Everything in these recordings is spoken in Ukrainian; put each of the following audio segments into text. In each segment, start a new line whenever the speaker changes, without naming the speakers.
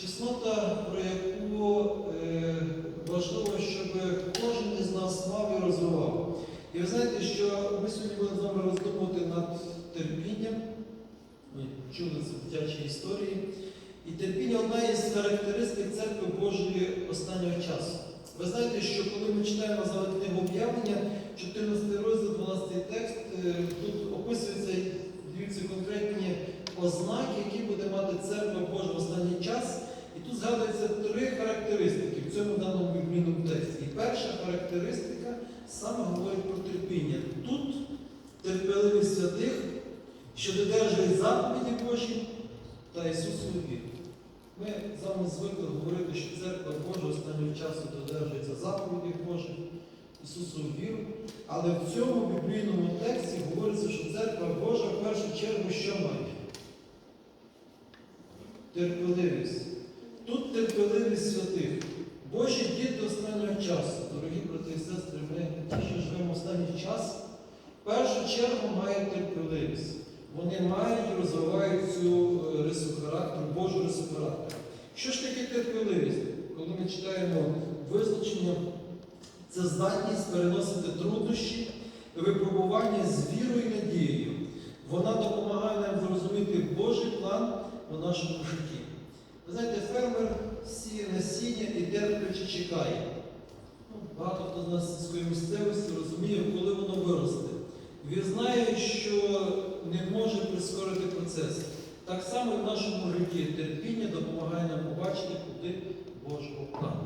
Чеснота, про яку е, важливо, щоб кожен із нас мав і розвивав. І ви знаєте, що ми сьогодні будемо з вами роздумувати над терпінням. Ми чули це дитячі історії. І терпіння одна із характеристик церкви Божої останнього часу. Ви знаєте, що коли ми читаємо за книгу об'явлення, 14 розділ, 12 текст, е, тут описуються дивіться, конкретні ознаки, які буде мати церква Божа в останній час. І тут згадується три характеристики в цьому даному біблійному тексті. І перша характеристика саме говорить про терпіння. Тут терпеливість святих, що додержують заповіді Божі та Ісусову віру. Ми з звикли говорити, що церква Божа останнього часу додержується заповіді Божих, Ісусову віру. Але в цьому біблійному тексті говориться, що церква Божа в першу чергу що має? Терпеливість. Тут терпеливість святих. Божі діти останнього часу, дорогі брати і сестри, ми ті, що живемо останній час, в першу чергу мають терпеливість. Вони мають і розвивають цю е, рису характеру, Божу рису характеру. Що ж таке терпеливість? Коли ми читаємо визначення, це здатність переносити труднощі, випробування з вірою і надією. Вона допомагає нам зрозуміти Божий план у нашому житті. Ви знаєте, фермер сіє насіння і терпляче чекає. Ну, Багато хто з нас з сільської місцевості розуміє, коли воно виросте. Він знає, що не може прискорити процес. Так само і в нашому житті терпіння допомагає нам побачити куди Божого плану.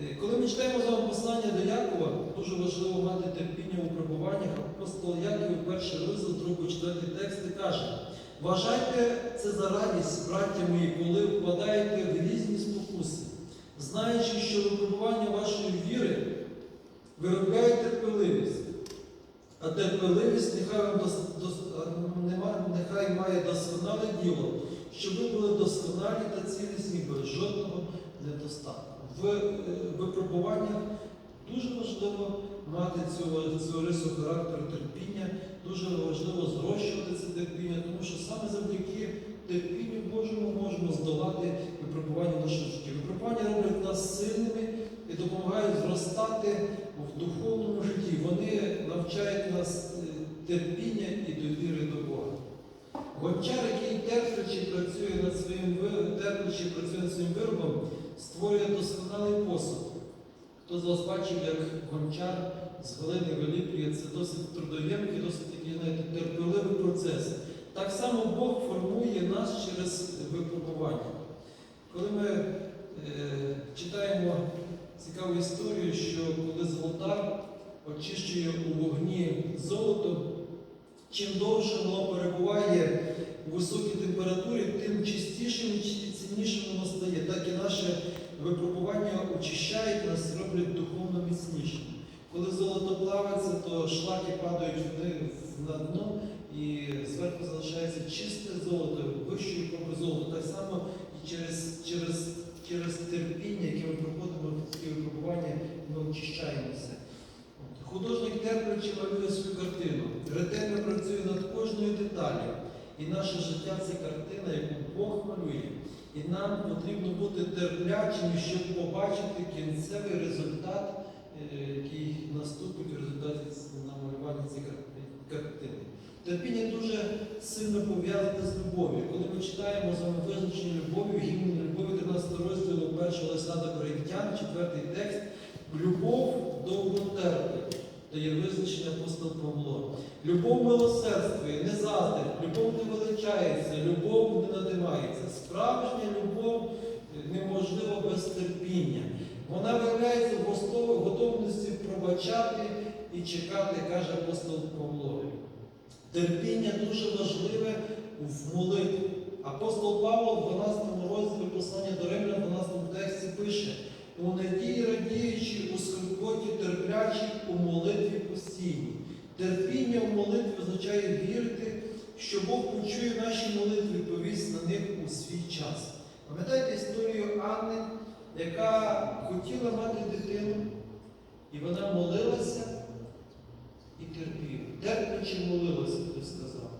Е, Коли ми читаємо з вами послання до Якова, дуже важливо мати терпіння у випробуваннях. Апостол Яків, перший розділ, другий, четвертий тексти каже: Вважайте це за радість, браття мої, коли впадаєте в різні спокуси, знаючи, що випробування вашої віри виробляє терпеливість. А терпеливість нехай, вам дос, дос, нема- нехай має досконале діло, щоб ви були досконалі та цілісні без жодного недостатку. В е, випробуваннях дуже важливо мати цю, цю рису характеру терпіння, дуже важливо зрощувати це терпіння, тому що саме завдяки терпінню Божому можемо здолати випробування в нашому житті. Випробування роблять нас сильними і допомагають зростати в духовному житті. Навчають нас е, терпіння і довіри до Бога. Гончар, який терплячи працює над своїм терплячи працює над своїм виробом, створює досконалий посуд. Хто з вас бачив, як гончар з глини виліплює, це досить трудоємкий, досить такий знаєте, терпеливий процес. Так само Бог формує нас через випробування. Коли ми е, читаємо цікаву історію, що коли золотар очищує у вогні золото, чим довше воно перебуває у високій температурі, тим чистішим і ціннішим воно стає. Так і наше випробування очищають нас, роблять духовно міцнішими. Коли золото плавиться, то шлаки падають вни- на дно і зверху залишається чисте золото, вищої проби золото. Так само і через, через, через терпіння, яке ми проходимо в такі випробування, ми очищаємося. От. Художник малює свою картину, ретельно працює над кожною деталлю. І наше життя це картина, яку Бог малює. І нам потрібно бути терплячими, щоб побачити кінцевий результат, е, який наступить в результаті намалювання цієї картини. Терпіння дуже сильно пов'язане з любов'ю. Коли ми читаємо з вами визначення любові, гімн любові 13 розділу 1 листа до Коринтян, 4 текст, любов довго терпить, дає визначення апостол Павло. Любов милосердствує, не заздрить, любов не величається, любов не надимається. Справжня любов е, неможлива без терпіння. Вона виявляється в готов- готовності пробачати і чекати, каже апостол Павло. Терпіння дуже важливе в молитві. Апостол Павло в 12 розділі послання до Римлян, в 12 тексті пише: у надії радіючи, у скорботі терплячі, у молитві постійні. Терпіння в молитві означає вірити, що Бог почує наші молитви і відповість на них у свій час. Пам'ятаєте історію Анни, яка хотіла мати дитину, і вона молилася і терпіла. Терплячи молилася, хтось сказав.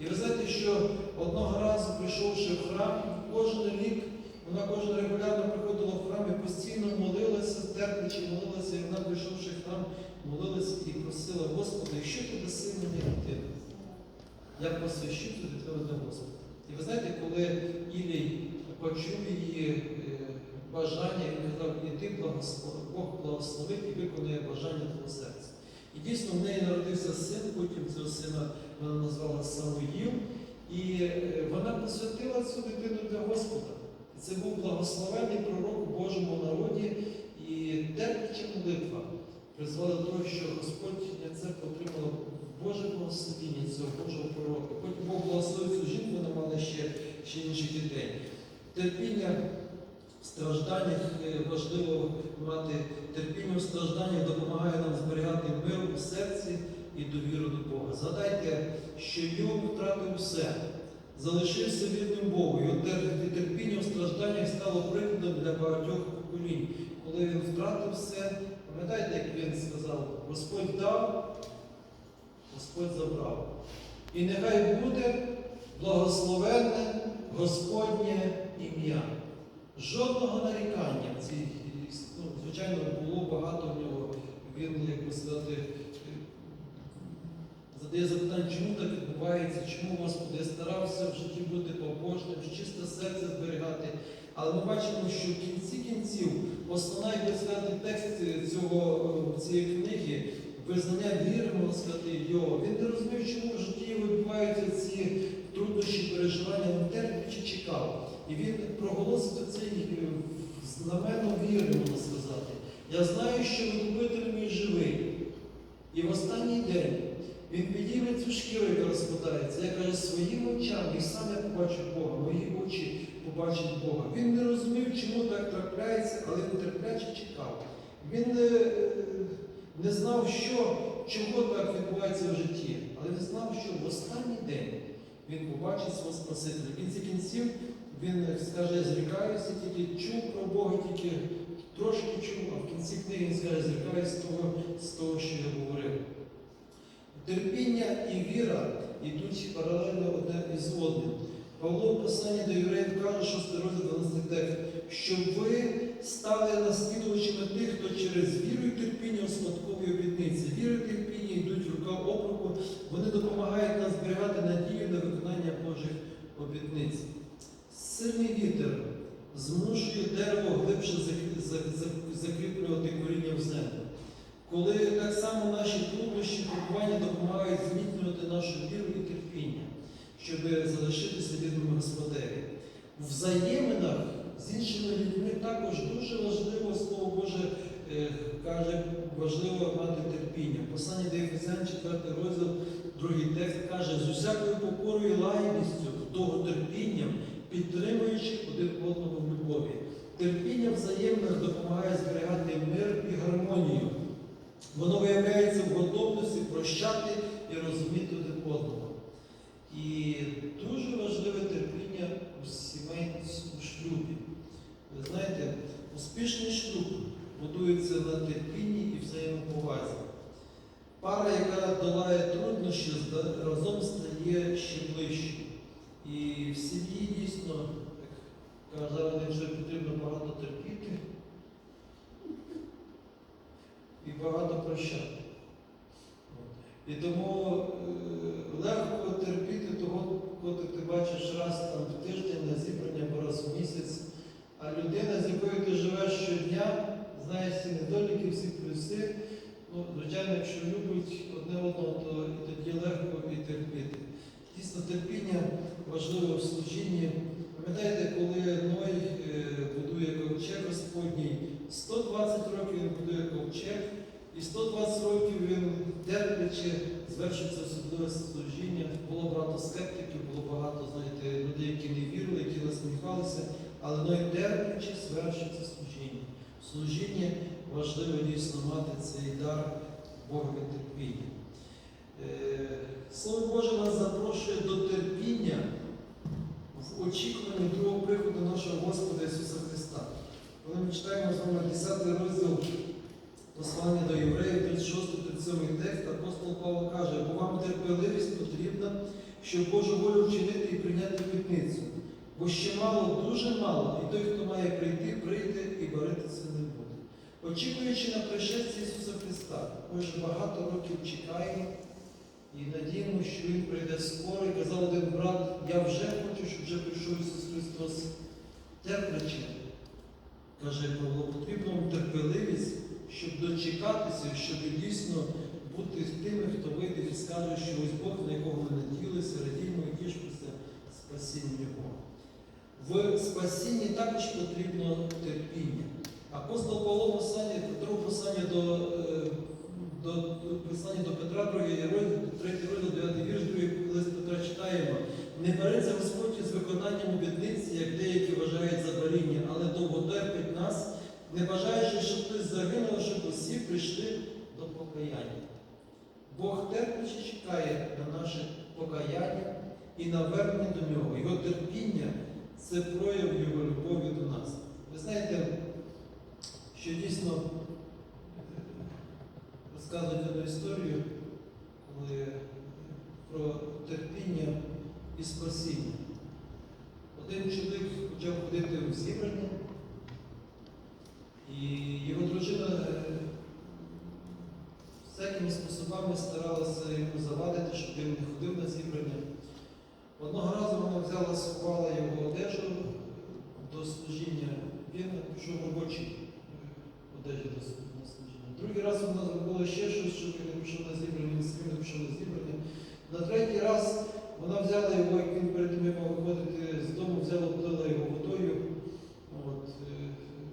І ви знаєте, що одного разу, прийшовши в храм, кожен рік вона кожен регулярно приходила в храм і постійно молилася, терплячи, молилася, і вона, прийшовши в храм, молилася і просила Господа, що ти даси мені дитину? Я посвящу цю тебе для Господа. І ви знаєте, коли Ілій почув її е, бажання, він казав, і ти благослови, Бог благословить і виконує бажання твого серця. І дійсно в неї народився син, потім цього сина вона назвала Самоїв, і е, вона посвятила цю дитину для Господа. Це був благословений пророк у Божому народі, і терпча молитва призвела до того, що Господь церква отримала Боже благословіння цього Божого пророка. Потім Бог благословив цю жінку, вона мала ще, ще інших дітей. Терпіння в стражданнях е, важливо мати терпіння в стражданнях допомагає нам зберігати мир у серці і довіру до Бога. Згадайте, що Йов втратив все, залишився вірним Богу. Його тер- терпіння в стало прикладом для багатьох поколінь. Коли він втратив все, пам'ятаєте, як він сказав, Господь дав, Господь забрав. І нехай буде благословенне Господнє ім'я. Жодного нарікання. в цій, ну, звичайно, було багато в нього. Він, як би сказати, задає запитання, чому так відбувається, чому Господи, я старався в житті бути побожним, чисте серце зберігати. Але ми бачимо, що в кінці кінців основна, як сказати, текст цього, е, цієї книги визнання віри, можна сказати, його. Він не розумів, чому в житті відбуваються ці труднощі, переживання, він терпячи чекав. І він проголосив цей е, знамено віри, можна сказати. Я знаю, що викупитель мій живий. І в останній день він підійме цю шкіру, яка розпадається. Я каже, своїм очам, і сам я побачу Бога, мої очі побачать Бога. Він не розумів, чому так трапляється, але він терпляче чекав. Він е, не знав, що, чого так відбувається в житті, але він знав, що в останній день він побачить свого Спасителя. В кінці кінців він скаже, зрікаюся, тільки чув про Бога, тільки трошки чув, а в кінці книги він скаже, зрікаюся з того, з того, що я говорив. Терпіння і віра йдуть паралельно одне із одним. Павло в посланні до євреїв каже, 6 розділ 12 текст, щоб ви стали наслідувачами тих, хто через віру і терпіння успадковує обітниці. Віра і терпіння йдуть рука об руку, вони допомагають нам зберігати надію на виконання Божих обітниць. Сильний вітер змушує дерево глибше зак- зак- зак- закріплювати коріння в землю. Коли так само наші труднощі, турбування допомагають зміцнювати нашу віру і терпіння, щоб залишитися вірними Господеві. В взаєминах з іншими людьми також дуже важливо, Слово Боже е, каже, важливо мати терпіння. Послання до Ефесян, 4 розділ, другий текст каже, з усякою покорою і лагідністю, довготерпінням, підтримуючи один одного в любові. Терпіння взаємних допомагає зберігати мир і гармонію. Воно виявляється в готовності прощати і розуміти один одного. І дуже важливе терпіння у сімейному шлюбі. Ви знаєте, успішний шлюб будується на терпінні і взаємоповазі. Пара, яка долає труднощі, разом стає ще ближче. І в сім'ї дійсно, як один, що потрібно багато терпіти і багато прощати. І тому е, легко терпіти того, коли ти бачиш раз там, в тиждень на зібрання або раз в місяць, а людина, з якою ти живеш щодня, знає всі недоліки, всі плюси. Ну, звичайно, якщо любить одне одного, то і тоді легко і терпіти. Дійсно, терпіння важливе в служінні. Пам'ятаєте, коли Ной е, будує ковчег Господній, 120 років він будує ковчег, і 120 років він терплячи звершується особливе служіння. Було багато скептиків, було багато, знаєте, людей, які не вірили, які насміхалися, але Ной терплячи звершується служіння. В служінні важливо дійсно мати цей дар Богові терпіння. Е, Слово Боже нас запрошує до терпіння в очікуванні другого приходу нашого Господа Ісуса Христа. Коли ми читаємо з вами 10 розділ послання до євреїв, 36-37 текст, апостол Павло каже, бо вам терпеливість потрібна, щоб Божу волю вчинити і прийняти пітницю. Бо ще мало, дуже мало, і той, хто має прийти, прийде і боритися не буде. очікуючи на пришестя Ісуса Христа. Ми вже багато років чекаємо і надіємо, що Він прийде скоро. І казав один брат, я вже хочу, щоб вже прийшов Ісус Христос терплячи. Каже Павло, вам терпеливість, щоб дочекатися, щоб дійсно бути тими, хто вийде і скаже, що ось Бог, на якого ми надіялися, радіємо і тішимося спасіння Його. В спасінні також потрібно терпіння. Апостол Павло в посланні, Петро в до, е, до, послання до Петра, 2 розділ, 3 розділ, 9 вірш, 2 лист Петра читаємо. Не береться Господь із виконанням обітниці, як деякі вважають за баріння, але довго нас, не бажаючи, щоб хтось загинув, щоб усі прийшли до покаяння. Бог терпляче чекає на наше покаяння і навернення до нього. Його терпіння це прояв Його любові до нас. Ви знаєте, що дійсно розказують одну історію, коли про терпіння і спасіння. Один чоловік почав ходити в зібрання, і його дружина е, всякими способами старалася йому завадити, щоб він не ходив на зібрання. Одного разу вона взяла, сховала його одежу до служіння, він пішов в робочій е, одежі до служіння. Другий раз вона зробила ще щось, щоб він пішов на зібрання, він самі пішов на зібрання. На третій раз вона взяла його, як він перед тим мав виходити з дому, взяла, облила його водою от, е,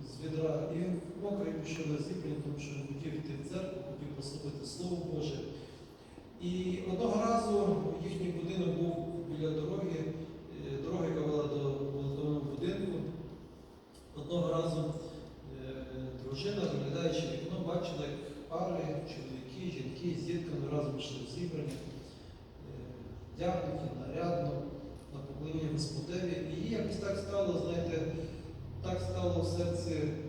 з відра. І він мокрий пішов на зібрання, тому що він хотів йти в церкву, хотів послухати Слово Боже. І одного разу їхній будинок був біля дороги, е, дорога, яка вела до молодого будинку. Одного разу е, дружина, виглядаючи вікно, бачила, як пари, чоловіки, жінки з дітками разом йшли в зібрання, е, вдягнуті, нарядно, на поклоніння Господеві. І їй якось так стало, знаєте, так стало в серці е,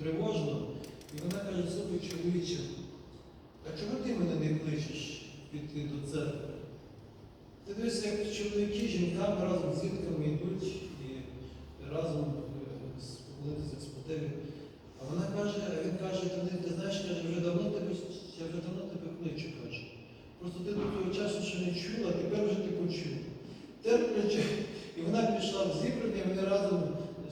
тривожно. І вона каже, слухай, чоловіче, а чому ти мене не кличеш піти до церкви? Ти дивишся, як чоловіки з жінками разом з дітками йдуть і разом е, з- Господеві. А вона каже, а він каже, ти знаєш, каже, вже давно тебе, я вже давно тебе кличу, каже. Просто ти до того часу ще не чула, а тепер вже ти почув. Терпляче. І вона пішла в зібрання, вони разом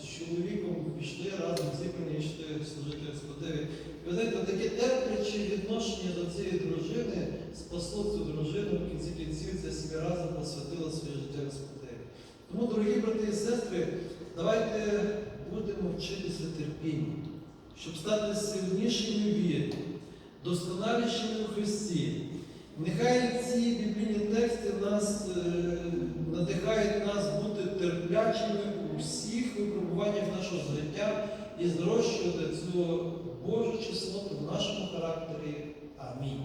з чоловіком пішли разом в зібрання йшли служити Господеві. Ви знаєте, таке терпляче відношення до цієї дружини спасло цю дружину в кінці кінців ця сім'я разом посвятила своє життя Господеві. Тому, дорогі брати і сестри, давайте будемо вчитися терпінню, щоб стати сильнішими в вірі, досконалішими у Христі. Нехай ці біблійні тексти нас е, надихають нас бути терплячими у всіх випробуваннях нашого життя і зрощувати цю Божу чесноту в нашому характері. Амінь.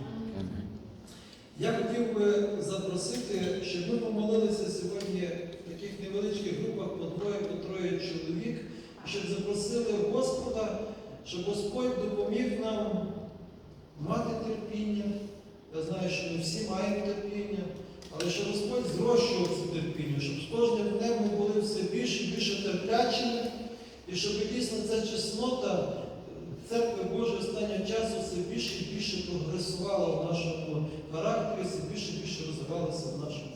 Я хотів би запросити, щоб ми помолилися сьогодні в таких невеличких групах по двоє, по троє чоловік, щоб запросили Господа, щоб Господь допоміг нам мати терпіння. Я знаю, що ми всі маємо терпіння, але щоб Господь зрощував це терпіння, щоб з кожним днем ми були все більше і більше терплячими, і щоб дійсно ця чеснота церкви Божої останнього часу все більше і більше прогресувала в нашому характері, все більше і більше розвивалася в нашому